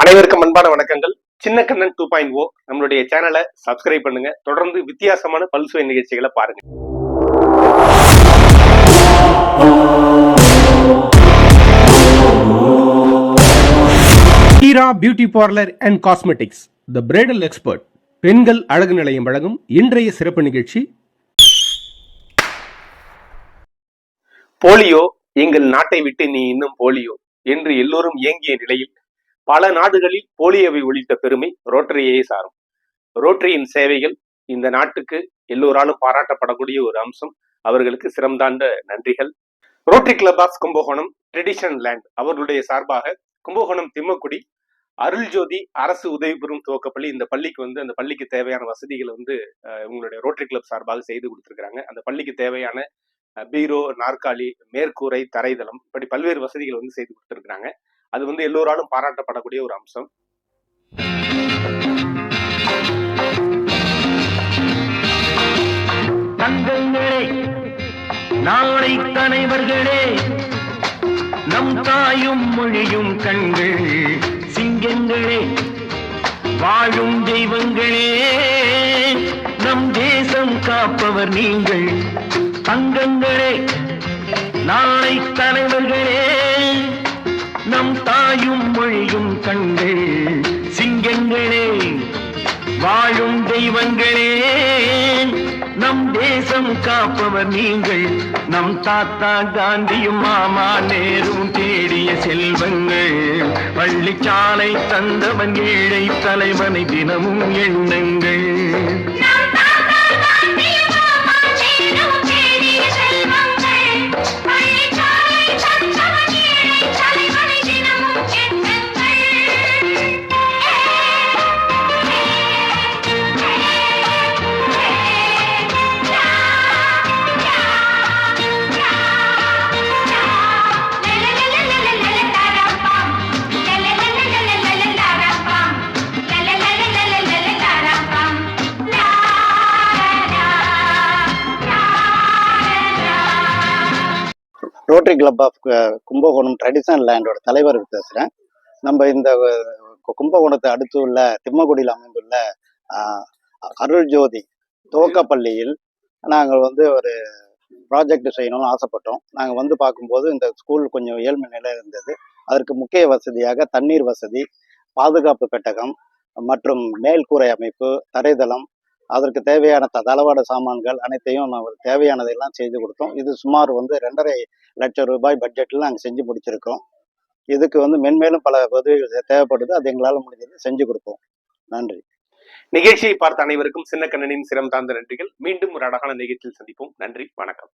அனைவருக்கும் அன்பான வணக்கங்கள். சின்ன கண்ணன் டூ பாயிண்ட் ஓ நம்மளுடைய சேனலை சப்ஸ்கிரைப் பண்ணுங்க. தொடர்ந்து வித்தியாசமான பல்சுவை நிகழ்ச்சிகளை பாருங்க. Heera beauty parlour and cosmetics the bridal expert பெண்கள் அழகு நிலையம் வழங்கும் இன்றைய சிறப்பு நிகழ்ச்சி. போலியோ எங்கள் நாட்டை விட்டு நீ இன்னும் போலியோ என்று எல்லோரும் ஏங்கிய நிலையில் பல நாடுகளில் போலியோவை ஒழித்த பெருமை ரோட்டரியையே சாரும். ரோட்டரியின் சேவைகள் இந்த நாட்டுக்கு எல்லோராலும் பாராட்டப்படக்கூடிய ஒரு அம்சம். அவர்களுக்கு சிறந்தாண்ட நன்றிகள். Rotary club of Kumbakonam tradition land அவர்களுடைய சார்பாக கும்பகோணம் திம்மக்குடி அருள்ஜோதி அரசு உதவி பெறும் துவக்கப்பள்ளி இந்த பள்ளிக்கு வந்து அந்த பள்ளிக்கு தேவையான வசதிகளை வந்து உங்களுடைய ரோட்டரி கிளப் சார்பாக செய்து கொடுத்துருக்காங்க அந்த பள்ளிக்கு தேவையான பீரோ நாற்காலி மேற்கூரை தரைதளம் இப்படி பல்வேறு வசதிகளை வந்து செய்து கொடுத்துருக்காங்க அது வந்து எல்லோராலும் பாராட்டப்படக்கூடிய ஒரு அம்சம். தங்கங்களே நாளை தலைவர்களே நம் தாயும் மொழியும் கண்கள் சிங்கங்களே வாழும் தெய்வங்களே நம் தேசம் காப்பவர் நீங்கள் தங்கங்களே நாளை தலைவர்களே நம் மொழியும் கண்கள் சிங்கங்களே வாழும் தெய்வங்களே. நம் தேசம் காப்பவர் நீங்கள் நம் தாத்தா காந்தியும் மாமா நேரும் தேடிய செல்வங்கள். பள்ளிச்சாலை தந்தவன் ஏழை தலைவனை தினமும் எண்ணங்கள். Rotary club of Kumbakonam traditional லேண்டோட தலைவர் பேசுகிறேன் நம்ம இந்த கும்பகோணத்தை அடுத்து உள்ள திம்மக்குடியில் அமைந்துள்ள அருள் ஜோதி துவக்கப்பள்ளியில் நாங்கள் வந்து ஒரு ப்ராஜெக்ட் செய்யணும்னு ஆசைப்பட்டோம். நாங்கள் வந்து பார்க்கும்போது இந்த ஸ்கூல் கொஞ்சம் ஏழ்மை நிலையில் இருந்தது. அதற்கு முக்கிய வசதியாக தண்ணீர் வசதி பாதுகாப்பு பெட்டகம் மற்றும் மேல்கூரை அமைப்பு தரைதளம் அதற்கு தேவையான த- தளவாட சாமான்கள் அனைத்தையும் நான் தேவையானதையெல்லாம் செய்து கொடுத்தோம். இது சுமார் வந்து ரெண்டரை லட்சம் ரூபாய் பட்ஜெட்டில் நாங்கள் செஞ்சு முடிச்சிருக்கோம் இதுக்கு வந்து மென்மேலும் பல உதவிகள் தேவைப்படுது. அது எங்களால் முடிஞ்சது செஞ்சு கொடுப்போம். நன்றி. நிகழ்ச்சியை பார்த்த அனைவருக்கும் சின்ன கண்ணனின் சிரம் தாழ்ந்த நன்றிகள். மீண்டும் ஒரு அழகான நிகழ்ச்சியில் சந்திப்போம். நன்றி. வணக்கம்.